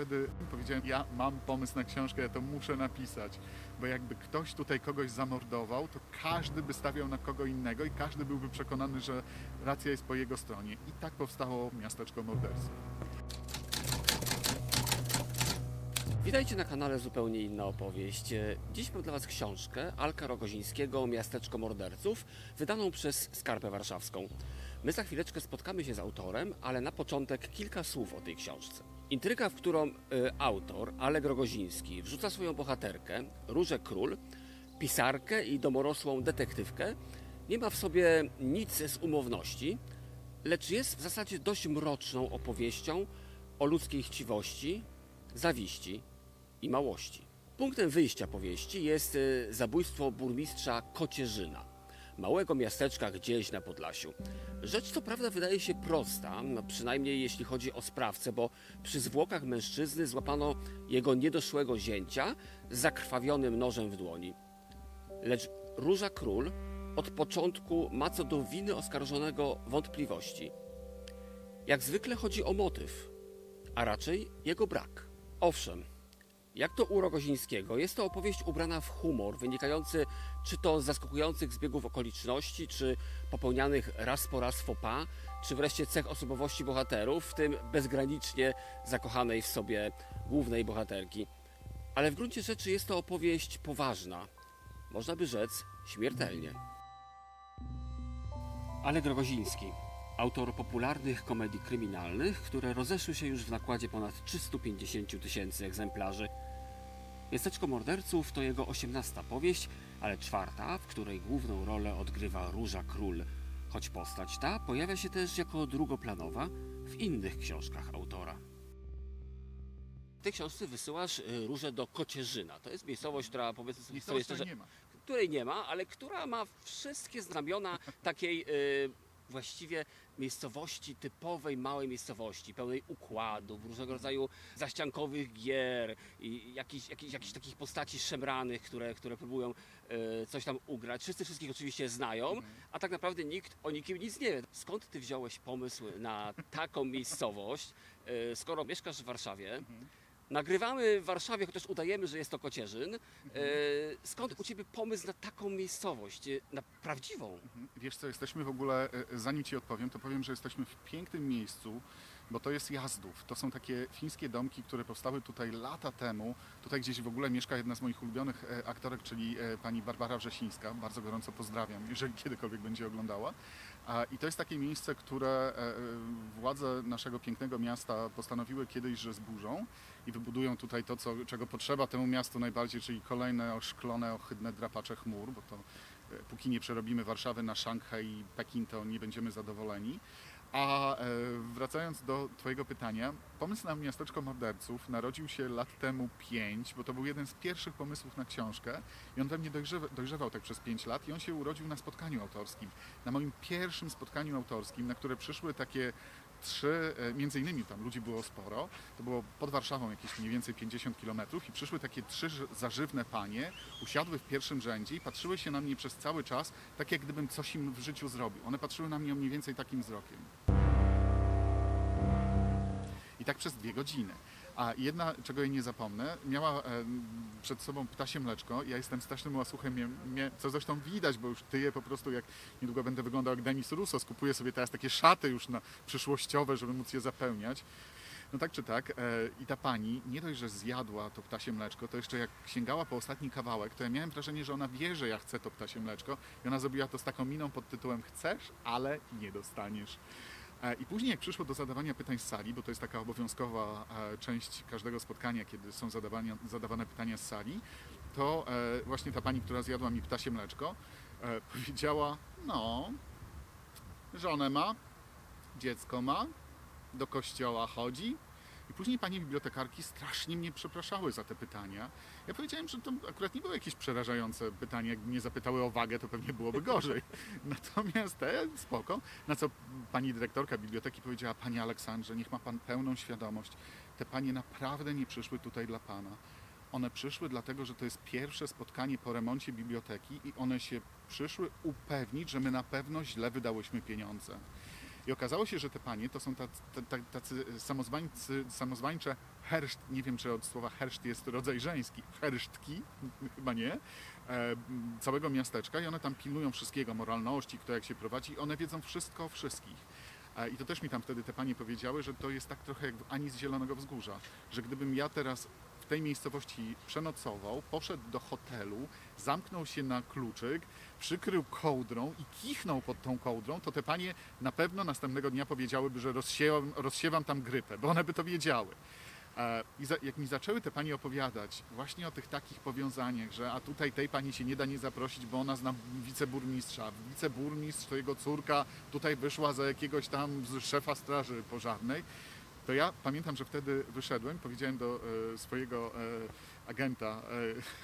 wtedy powiedziałem, ja mam pomysł na książkę, ja to muszę napisać, bo jakby ktoś tutaj kogoś zamordował, to każdy by stawiał na kogo innego i każdy byłby przekonany, że racja jest po jego stronie. I tak powstało miasteczko morderstwa. Witajcie na kanale Zupełnie Inna Opowieść. Dziś mam dla Was książkę Alka Rogozińskiego Miasteczko Morderców, wydaną przez Skarpę Warszawską. My za chwileczkę spotkamy się z autorem, ale na początek kilka słów o tej książce. Intryga, w którą e, autor, Alek Rogoziński, wrzuca swoją bohaterkę, Różę Król, pisarkę i domorosłą detektywkę, nie ma w sobie nic z umowności, lecz jest w zasadzie dość mroczną opowieścią o ludzkiej chciwości, zawiści i małości. Punktem wyjścia powieści jest y, zabójstwo burmistrza Kocierzyna, małego miasteczka gdzieś na Podlasiu. Rzecz co prawda wydaje się prosta, no przynajmniej jeśli chodzi o sprawcę, bo przy zwłokach mężczyzny złapano jego niedoszłego zięcia z zakrwawionym nożem w dłoni. Lecz Róża Król od początku ma co do winy oskarżonego wątpliwości. Jak zwykle chodzi o motyw, a raczej jego brak. Owszem, jak to u Rogozińskiego, jest to opowieść ubrana w humor, wynikający czy to z zaskakujących zbiegów okoliczności, czy popełnianych raz po raz pas, czy wreszcie cech osobowości bohaterów, w tym bezgranicznie zakochanej w sobie głównej bohaterki. Ale w gruncie rzeczy jest to opowieść poważna, można by rzec śmiertelnie. Alek Rogoziński, autor popularnych komedii kryminalnych, które rozeszły się już w nakładzie ponad 350 tysięcy egzemplarzy. Miasteczko Morderców to jego osiemnasta powieść, ale czwarta, w której główną rolę odgrywa Róża Król, choć postać ta pojawia się też jako drugoplanowa w innych książkach autora. W tej książce wysyłasz y, Różę do Kocierzyna. To jest miejscowość, która powiedzmy sobie Miejscowość szczerze, której nie ma. której nie ma, ale która ma wszystkie znamiona takiej y, właściwie miejscowości, typowej małej miejscowości, pełnej układów, różnego rodzaju zaściankowych gier i jakichś, jakichś, jakichś takich postaci szemranych, które, które próbują y, coś tam ugrać. Wszyscy wszystkich oczywiście znają, a tak naprawdę nikt o nikim nic nie wie. Skąd ty wziąłeś pomysł na taką miejscowość, y, skoro mieszkasz w Warszawie? Nagrywamy w Warszawie, chociaż udajemy, że jest to Kocierzyn. E, skąd u Ciebie pomysł na taką miejscowość, e, na prawdziwą? Mhm. Wiesz co, jesteśmy w ogóle, e, zanim Ci odpowiem, to powiem, że jesteśmy w pięknym miejscu, bo to jest Jazdów. To są takie fińskie domki, które powstały tutaj lata temu. Tutaj gdzieś w ogóle mieszka jedna z moich ulubionych aktorek, czyli pani Barbara Wrzesińska. Bardzo gorąco pozdrawiam, jeżeli kiedykolwiek będzie oglądała. I to jest takie miejsce, które e, e, władze naszego pięknego miasta postanowiły kiedyś, że zburzą i wybudują tutaj to, co, czego potrzeba temu miastu najbardziej, czyli kolejne oszklone, ohydne drapacze chmur, bo to e, póki nie przerobimy Warszawy na Szanghaj i Pekin, to nie będziemy zadowoleni. A e, wracając do Twojego pytania, pomysł na miasteczko morderców narodził się lat temu pięć, bo to był jeden z pierwszych pomysłów na książkę i on we mnie dojrzewa, dojrzewał tak przez pięć lat i on się urodził na spotkaniu autorskim. Na moim pierwszym spotkaniu autorskim, na które przyszły takie trzy, e, między innymi tam ludzi było sporo, to było pod Warszawą jakieś mniej więcej 50 kilometrów i przyszły takie trzy zażywne panie, usiadły w pierwszym rzędzie i patrzyły się na mnie przez cały czas, tak jak gdybym coś im w życiu zrobił. One patrzyły na mnie mniej więcej takim wzrokiem. I tak przez dwie godziny. A jedna, czego jej nie zapomnę, miała e, przed sobą ptasie mleczko. Ja jestem strasznym łasuchem, mie, mie, co zresztą widać, bo już tyję po prostu jak niedługo będę wyglądał jak Denis Russo. Skupuję sobie teraz takie szaty już na przyszłościowe, żeby móc je zapełniać. No tak czy tak. E, I ta pani nie dość, że zjadła to ptasie mleczko, to jeszcze jak sięgała po ostatni kawałek, to ja miałem wrażenie, że ona wie, że ja chcę to ptasie mleczko i ona zrobiła to z taką miną pod tytułem chcesz, ale nie dostaniesz. E, I później jak przyszło do zadawania pytań z sali, bo to jest taka obowiązkowa e, część każdego spotkania, kiedy są zadawania, zadawane pytania z sali, to e, właśnie ta pani, która zjadła mi ptasie mleczko, powiedziała, no, żonę ma, dziecko ma, do kościoła chodzi. I później panie bibliotekarki strasznie mnie przepraszały za te pytania. Ja powiedziałem, że to akurat nie były jakieś przerażające pytania. Jakby mnie zapytały o wagę, to pewnie byłoby gorzej. Natomiast te spoko. Na co pani dyrektorka biblioteki powiedziała, panie Aleksandrze, niech ma pan pełną świadomość. Te panie naprawdę nie przyszły tutaj dla pana. One przyszły dlatego, że to jest pierwsze spotkanie po remoncie biblioteki i one się przyszły upewnić, że my na pewno źle wydałyśmy pieniądze. I okazało się, że te panie to są tacy, tacy samozwańcy, samozwańcze herszt, nie wiem czy od słowa herszt jest rodzaj żeński, hersztki, chyba nie, e, całego miasteczka i one tam pilnują wszystkiego, moralności, kto jak się prowadzi, one wiedzą wszystko o wszystkich. E, I to też mi tam wtedy te panie powiedziały, że to jest tak trochę jak Ani z Zielonego Wzgórza, że gdybym ja teraz tej miejscowości przenocował, poszedł do hotelu, zamknął się na kluczyk, przykrył kołdrą i kichnął pod tą kołdrą, to te panie na pewno następnego dnia powiedziałyby, że rozsiewam, rozsiewam tam grypę, bo one by to wiedziały. E, I jak mi zaczęły te panie opowiadać właśnie o tych takich powiązaniach, że a tutaj tej pani się nie da nie zaprosić, bo ona zna wiceburmistrza, wiceburmistrz to jego córka tutaj wyszła za jakiegoś tam szefa straży pożarnej, to ja pamiętam, że wtedy wyszedłem, powiedziałem do e, swojego e, agenta,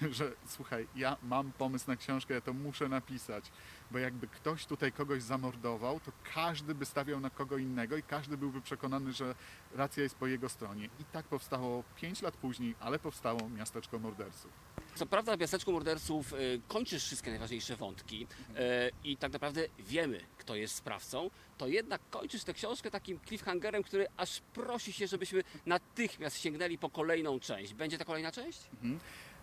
e, że słuchaj, ja mam pomysł na książkę, ja to muszę napisać, bo jakby ktoś tutaj kogoś zamordował, to każdy by stawiał na kogo innego i każdy byłby przekonany, że racja jest po jego stronie. I tak powstało 5 lat później, ale powstało Miasteczko Morderców. Co prawda w Miasteczku Morderców y, kończysz wszystkie najważniejsze wątki y, i tak naprawdę wiemy, kto jest sprawcą, to jednak kończysz tę książkę takim cliffhangerem, który aż prosi się, żebyśmy natychmiast sięgnęli po kolejną część. Będzie ta kolejna część?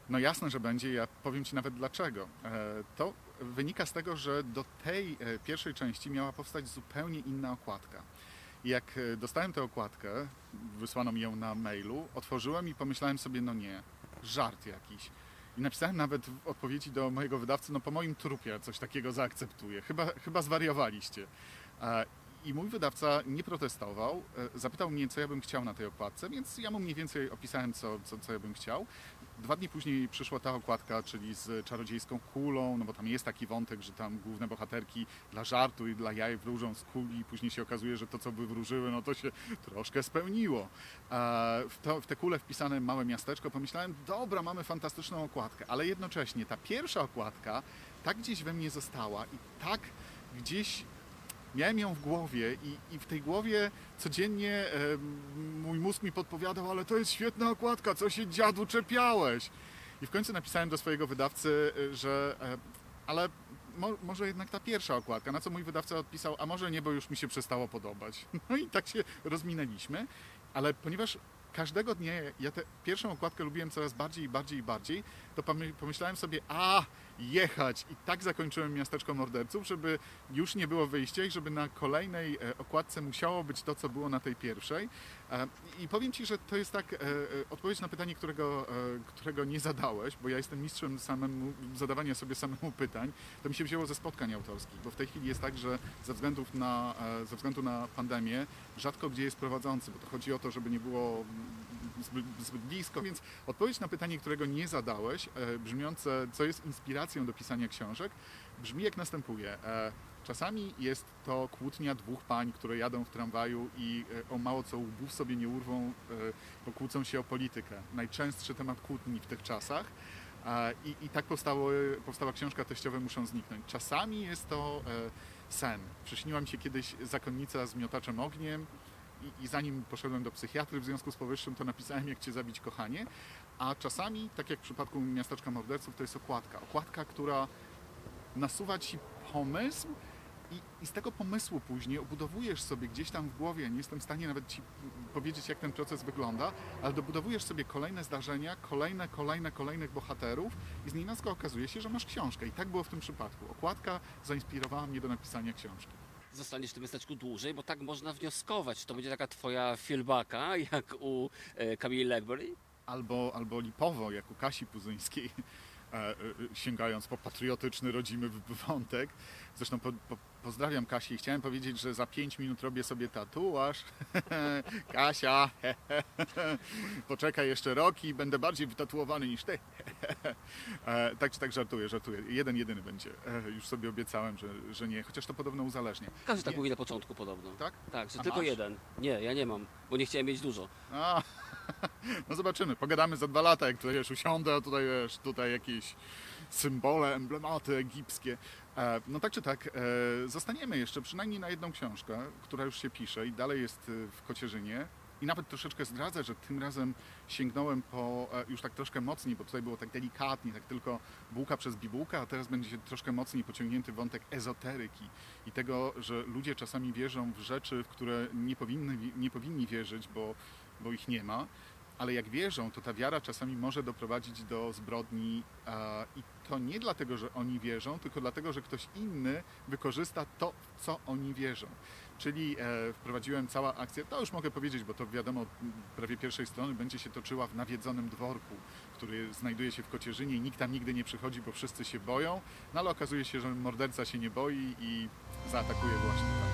No jasne, że będzie. Ja powiem Ci nawet dlaczego. E, To wynika z tego, że do tej e, pierwszej części miała powstać zupełnie inna okładka. Jak e, dostałem tę okładkę, wysłano mi ją na mailu, otworzyłem i pomyślałem sobie, no nie, żart jakiś. I napisałem nawet w odpowiedzi do mojego wydawcy, no po moim trupie coś takiego zaakceptuję. Chyba, chyba zwariowaliście. I mój wydawca nie protestował, e, zapytał mnie, co ja bym chciał na tej okładce, więc ja mu mniej więcej opisałem, co, co, co ja bym chciał. Dwa dni później przyszła ta okładka, czyli z czarodziejską kulą, no bo tam jest taki wątek, że tam główne bohaterki dla żartu i dla jaj wróżą z kuli i później się okazuje, że to, co wywróżyły, no to się troszkę spełniło. W, to, w te kule wpisane małe miasteczko, pomyślałem, dobra, mamy fantastyczną okładkę, ale jednocześnie ta pierwsza okładka tak gdzieś we mnie została i tak gdzieś miałem ją w głowie i, i w tej głowie codziennie e, mój mózg mi podpowiadał, ale to jest świetna okładka, co się dziadu czepiałeś. I w końcu napisałem do swojego wydawcy, e, że e, ale mo, może jednak ta pierwsza okładka, na co mój wydawca odpisał, a może nie, bo już mi się przestało podobać. No i tak się rozminęliśmy, ale ponieważ każdego dnia ja tę pierwszą okładkę lubiłem coraz bardziej i bardziej i bardziej, to pomy- pomyślałem sobie, a jechać. I tak zakończyłem Miasteczko Morderców, żeby już nie było wyjścia i żeby na kolejnej e, okładce musiało być to, co było na tej pierwszej. E, I powiem Ci, że to jest tak e, odpowiedź na pytanie, którego, którego nie zadałeś, bo ja jestem mistrzem samemu, zadawania sobie samemu pytań. To mi się wzięło ze spotkań autorskich, bo w tej chwili jest tak, że ze, względów na, ze względu na pandemię rzadko gdzie jest prowadzący, bo to chodzi o to, żeby nie było zbyt, zbyt blisko, więc odpowiedź na pytanie, którego nie zadałeś, brzmiące, co jest inspiracją do pisania książek, brzmi jak następuje. E, Czasami jest to kłótnia dwóch pań, które jadą w tramwaju i e, o mało co łbów sobie nie urwą, e, bo kłócą się o politykę. Najczęstszy temat kłótni w tych czasach. I, i tak powstało, powstała książka Teściowe muszą zniknąć. Czasami jest to sen. Przyśniła mi się kiedyś zakonnica z miotaczem ogniem i, i zanim poszedłem do psychiatry w związku z powyższym, to napisałem jak Cię zabić kochanie. A czasami, tak jak w przypadku Miasteczka Morderców, to jest okładka. Okładka, która nasuwa Ci pomysł i, z tego pomysłu później obudowujesz sobie gdzieś tam w głowie, nie jestem w stanie nawet Ci powiedzieć, jak ten proces wygląda, ale dobudowujesz sobie kolejne zdarzenia, kolejne, kolejne, kolejnych bohaterów i z nienacka okazuje się, że masz książkę. I tak było w tym przypadku. Okładka zainspirowała mnie do napisania książki. Zostaniesz w tym miasteczku dłużej, bo tak można wnioskować. To będzie taka twoja filbaka, jak u e, Camille Legbury? albo, albo lipowo, jak u Kasi Puzyńskiej, e, e, sięgając po patriotyczny, rodzimy wątek. Zresztą po, po, pozdrawiam Kasię i chciałem powiedzieć, że za 5 minut robię sobie tatuaż. Kasia, poczekaj jeszcze rok i będę bardziej wytatuowany niż ty. E, tak czy tak żartuję, żartuję. Jeden, jedyny będzie. E, Już sobie obiecałem, że, że nie, chociaż to podobno uzależnia. Każdy tak Nie. mówi na początku podobno. Tak? Tak, że A tylko masz? jeden. Nie, ja nie mam, bo nie chciałem mieć dużo. A, no zobaczymy, pogadamy za dwa lata, jak tutaj wiesz, usiądę, tutaj wiesz, tutaj jakieś symbole, emblematy egipskie. E, no tak czy tak, e, zostaniemy jeszcze przynajmniej na jedną książkę, która już się pisze i dalej jest e, w Kocierzynie. I nawet troszeczkę zdradzę, że tym razem sięgnąłem po e, już tak troszkę mocniej, bo tutaj było tak delikatnie, tak tylko bułka przez bibułkę, a teraz będzie troszkę mocniej pociągnięty wątek ezoteryki i tego, że ludzie czasami wierzą w rzeczy, w które nie powinny, nie powinni wierzyć, bo, bo ich nie ma. ale jak wierzą, to ta wiara czasami może doprowadzić do zbrodni i to nie dlatego, że oni wierzą, tylko dlatego, że ktoś inny wykorzysta to, w co oni wierzą. Czyli e, wprowadziłem całą akcję, to już mogę powiedzieć, bo to wiadomo, prawie pierwszej strony będzie się toczyła w nawiedzonym dworku, który znajduje się w Kocierzynie i nikt tam nigdy nie przychodzi, bo wszyscy się boją, no ale okazuje się, że morderca się nie boi i zaatakuje właśnie tam.